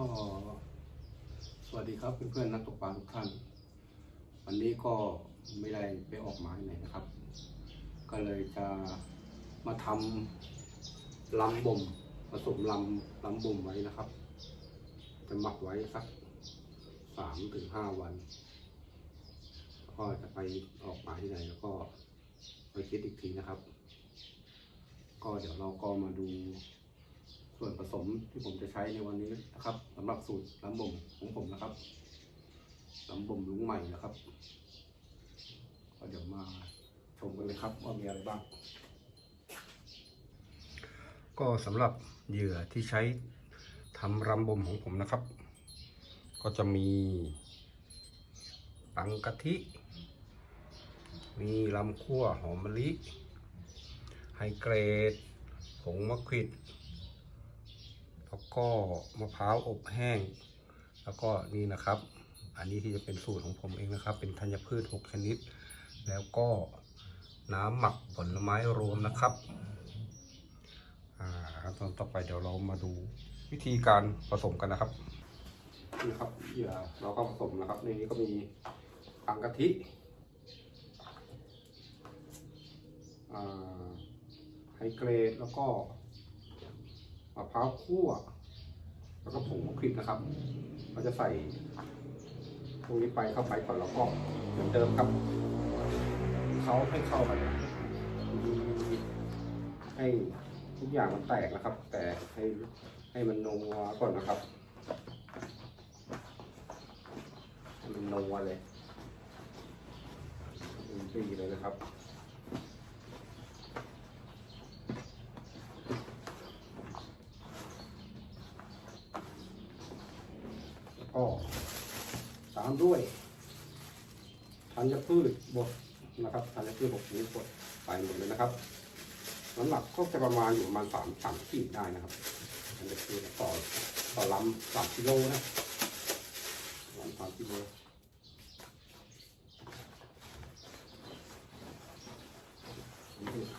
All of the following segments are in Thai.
ก็สวัสดีครับเพื่อนๆนักตกปลาทุกท่าน วันนี้ก็ไม่ได้ไปออกหมายไหนนะครับ ก็เลยจะมาทำลำบ่มผสมลำลำบ่มไว้นะครับ จะหมักไว้สักสามถึงห้าวัน ก็จะไปออกหมายที่ไหนแล้วก็ไปคิดอีกทีนะครับ ก็เดี๋ยวเราก็มาดู ส่วนผสมที่ผมจะใช้ในวันนี้นะครับสำหรับสูตรน้ำบ่มของผมนะครับน้ำบ่มลุงใหม่นะครับก็เดี๋ยวมาชมกันเลยครับว่ามีอะไรบ้าง ก็สำหรับเหยื่อที่ใช้ทำรำบ่มของผมนะครับ ก็จะมีตังกะทิ มีลำคั่วหอมมะลิไฮเกรด ผงมะขวิด แล้วก็มะพร้าวอบแห้ง แล้วก็นี่นะครับ อันนี้ที่จะเป็นสูตรของผมเองนะครับ เป็นธัญพืช 6 ชนิด แล้วก็น้ำหมักผลไม้รวมนะครับอ่าขั้นตอนต่อไปเดี๋ยวเรามาดูวิธีการผสมกันนะครับนี่ครับเหยื่อเราก็ผสมนะครับ ในนี้ก็มีอังกะทิอ่าไฮเกรดแล้วก็ มะพร้าวคั่ว แล้วก็ผงมะขวิดนะครับ เราจะใส่พวกนี้ไปเข้าไปก่อนแล้วก็เหมือนเดิมครับเขาให้เข้ากันให้ทุกอย่างมันแตกนะครับ แต่ให้ให้มันนัวก่อนนะครับให้มันนัวเลยดีเลยนะครับ ก็ตาม ด้วยธัญพืชบดนะครับธัญพืชบดนี้บดไปหมดเลยนะครับน้ำหนักก็จะประมาณอยู่ประมาณสามสามขีดได้นะครับธัญพืชต่อต่อลำสามกิโลนะลำสามกิโล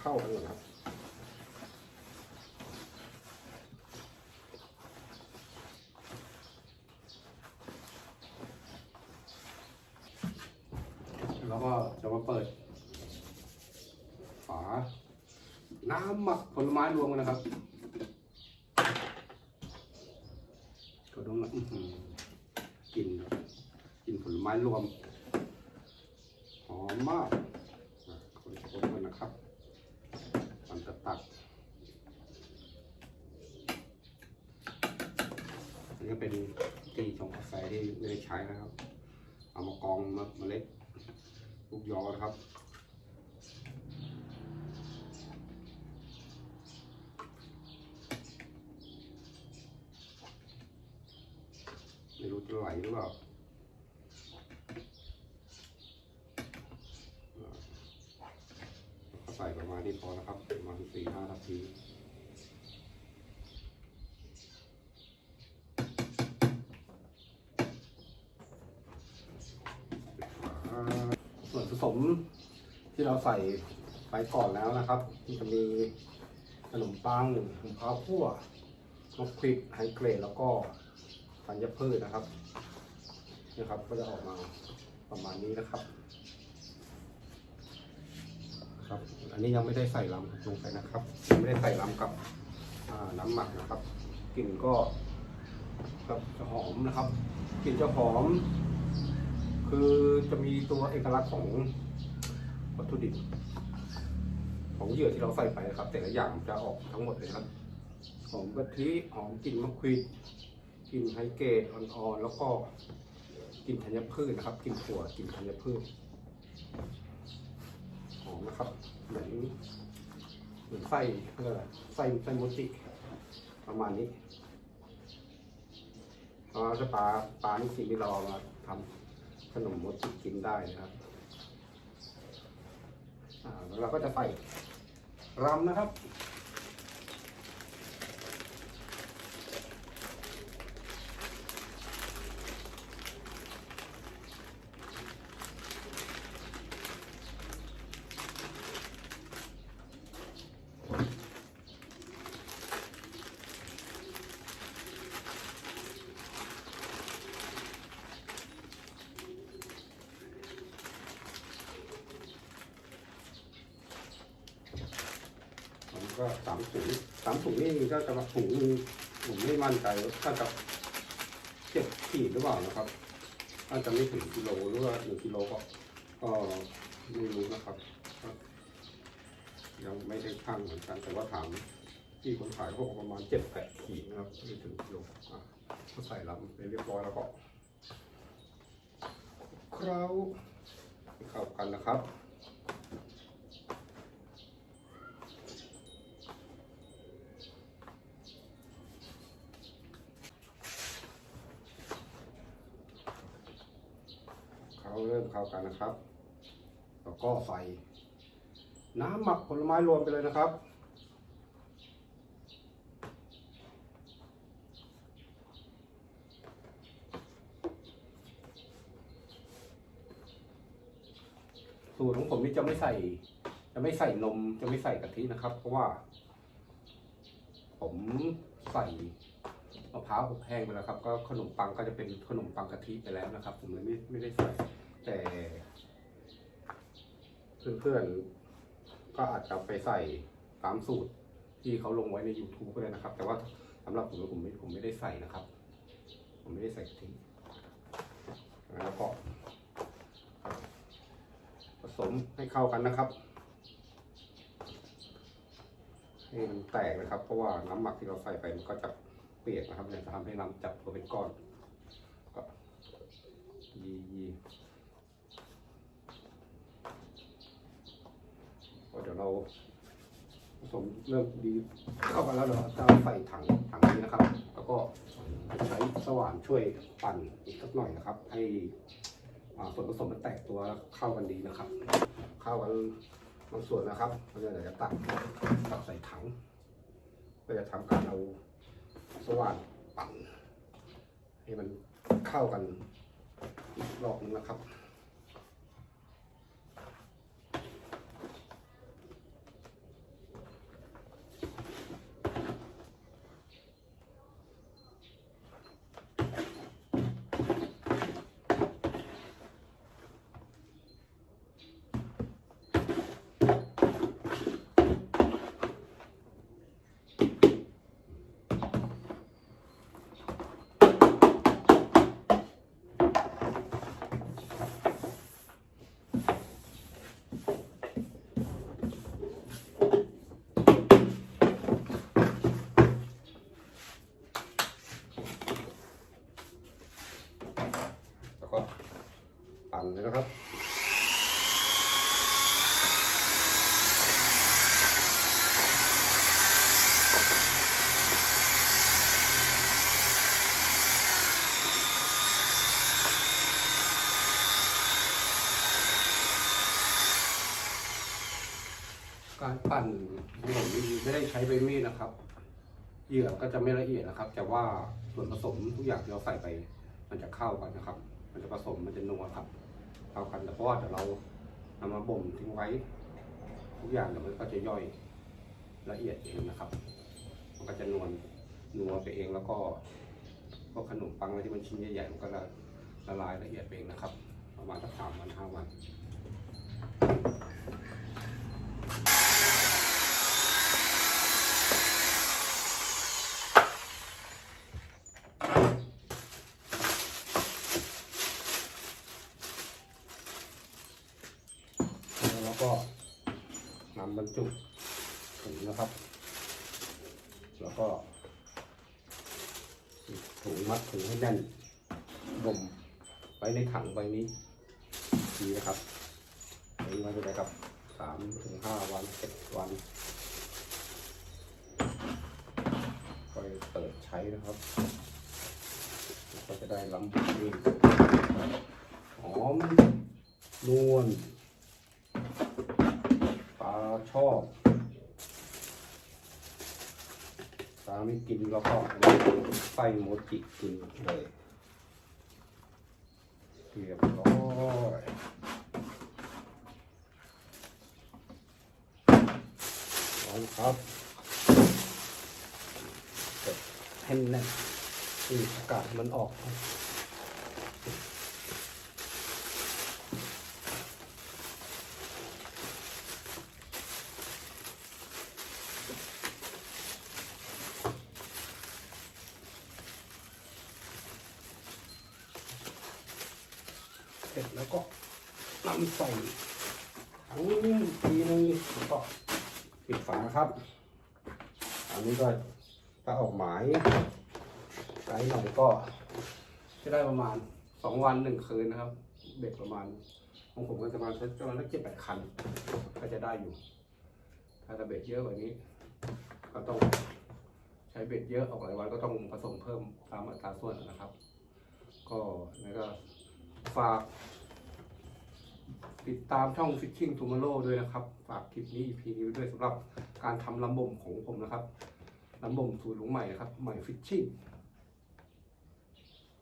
เข้ากันเลยครับ แล้วก็ จะมาเปิด ฝา น้ำหมักผลไม้รวมกันนะครับก็ต้องอื้อหือกลิ่นกลิ่นผลไม้รวม หอมมากคนคนกันนะครับมันจะตัดนนี้ก็เป็นที่ชงกาแฟที่ไม่ได้ใช้นะครับ เอามากองมาเมล็ด ลูกยอนะครับ ไม่รู้จะไหลหรือเปล่าใส่ประมาณนี้พอนะครับ ประมาณสี่ห้านาที ส่วนผสมที่เราใส่ไปก่อนแล้วนะครับจะมีขนมปังมะพร้าวคั่วมะขวิดไฮเกรดแล้วก็ธัญพืชนะครับนี่ครับ ก็จะออกมาประมาณนี้นะครับ ครับ อันนี้ยังไม่ได้ใส่ลำลงไปนะครับยังไม่ได้ใส่ลำกับน้ำหมักนะครับกลิ่นก็จะหอมนะครับกลิ่นจะหอม คือจะมีตัวเอกลักษณ์ของวัตถุดิบของเหยื่อที่เราใส่ไปนะครับ แต่ละอย่างจะออกทั้งหมดเลยครับหอมกะทิหอมกลิ่นมะขวิดกลิ่นไฮเกตอ่อนๆแล้วก็กลิ่นธัญพืชนะครับกลิ่นถั่วกลิ่นธัญพืชหอมนะครับเหมือนเหมือนไส้เพื่อไส้ไส้โมจิประมาณนี้เอาจะปลาปลานี่สิ่งที่เราเอามาทำ ขนมมดที่กินได้นะครับเราก็จะใส่รำนะครับ Thank you. ก็สามถุงสามถุงนี่ก็จะมาถุงนึงผมไม่มั่นใจว่าถ้าจะเจ็ดขีดหรือเปล่านะครับน่าจะไม่ถึงกิโลหรือว่าหนึ่งกิโลก็ก็ไม่รู้นะครับยังไม่ได้ชั่งเหมือนกันแต่ว่าถามที่คนขายเขาบอกประมาณเจ็ดแปดขีดนะครับไม่ถึงกิโลก็ใส่ลำไปเรียบร้อยแล้วก็เคล้าเข้ากันนะครับ เข้ากันนะครับ แล้วก็ใส่น้ำหมักผลไม้รวมไปเลยนะครับ สูตรของผมนี่จะไม่ใส่ จะไม่ใส่นมจะไม่ใส่กะทินะครับ เพราะว่า ผมใส่มะพร้าวอบแห้งไปแล้วครับ ก็ขนมปังก็จะเป็นขนมปังกะทิไปแล้วนะครับ ผมเลยไม่ไม่ได้ใส่ แต่เพื่อนๆก็อาจจะไปใส่ตามสูตรที่เขาลงไว้ใน YouTube ก็ได้นะครับ แต่ว่าสำหรับผมผมไม่ผมไม่ได้ใส่นะครับ ผมไม่ได้ใส่กะทิแล้วก็ผสมให้เข้ากันนะครับให้มันแตกนะครับ เพราะว่าน้ำหมักที่เราใส่ไปมันก็จะเปียกนะครับเนี่ยจะทำให้น้ำจับตัวเป็นก้อนก็ยียีก็ เราผสมเริ่มดีเข้ากันแล้วเราจะใส่ถังถังนี้นะครับ แล้วก็ใช้สว่านช่วยปั่นอีกสักหน่อยนะครับ ให้ส่วนผสมมันแตกตัวเข้ากันดีนะครับ เข้ากันบางส่วนนะครับเราจะเดี๋ยวจะตักตักใส่ถังเพื่อจะทำการเอาสว่านปั่นให้มันเข้ากันอีกรอบนึงนะครับ แล้วก็ปั่น เลยนะครับการปั่นของผมไม่ได้ใช้ใบมีดนะครับ เหยื่อก็จะไม่ละเอียดนะครับ แต่ว่าส่วนผสมทุกอย่างที่เราใส่ไป มันจะเข้ากันนะครับ มันจะผสมมันจะนัวครับ เอากันแต่เพราะว่าเดี๋ยวเรานำมาบ่มทิ้งไว้ ทุกอย่างเดี๋ยวมันก็จะย่อยละเอียดเองนะครับ มันก็จะนวลนัวไปเองแล้วก็พวกขนมปังอะไรที่มันชิ้นใหญ่ๆมันก็ละละลายละเอียดไปเองนะครับ ประมาณสักสามวันห้าวัน แล้วก็ นำบรรจุถุงนะครับ แล้วก็ถุงมัดถุงให้แน่นบ่มไว้ในถังใบนี้ดีนะครับใช้ไว้เลยครับสามถึงห้าวันเจ็ดวันก็เปิดใช้นะครับก็จะได้ลำบุนี่หอมนวล ชอบปลาไม่กินแล้วก็ไส้โมจิกินเลยเรียบร้อยเอาละครับเก็บให้แน่นอากาศมันออกำใส่ถังอีกทีนึงก็ปิดฝาครับ อันนี้ก็ถ้าออกหมายไกลหน่อยก็จะได้ประมาณสองวันหนึ่งคืนนะครับเบ็ดประมาณของผมก็จะประมาณสักประมาณสักเจ็ดแปดคัน ก็จะได้อยู่ ถ้าเบ็ดเยอะกว่านี้ ก็ต้องใช้เบ็ดเยอะออกหลายวันก็ต้องผสมเพิ่มตามอัตราส่วนนะครับ ก็แล้วก็ฝาก ติดตามช่อง Fishing Tomorrow ด้วยนะครับ ฝากคลิปนี้ EP นี้ด้วยสำหรับการทำลำบ่มของผมนะครับลำบ่มสูตรหลงใหม่นะครับ ใหม่ Fishing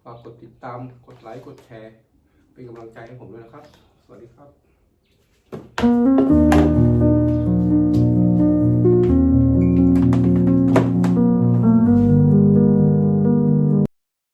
ฝากกดติดตามกดไลค์ กดแชร์ เป็นกำลังใจให้ผมด้วยนะครับ สวัสดีครับ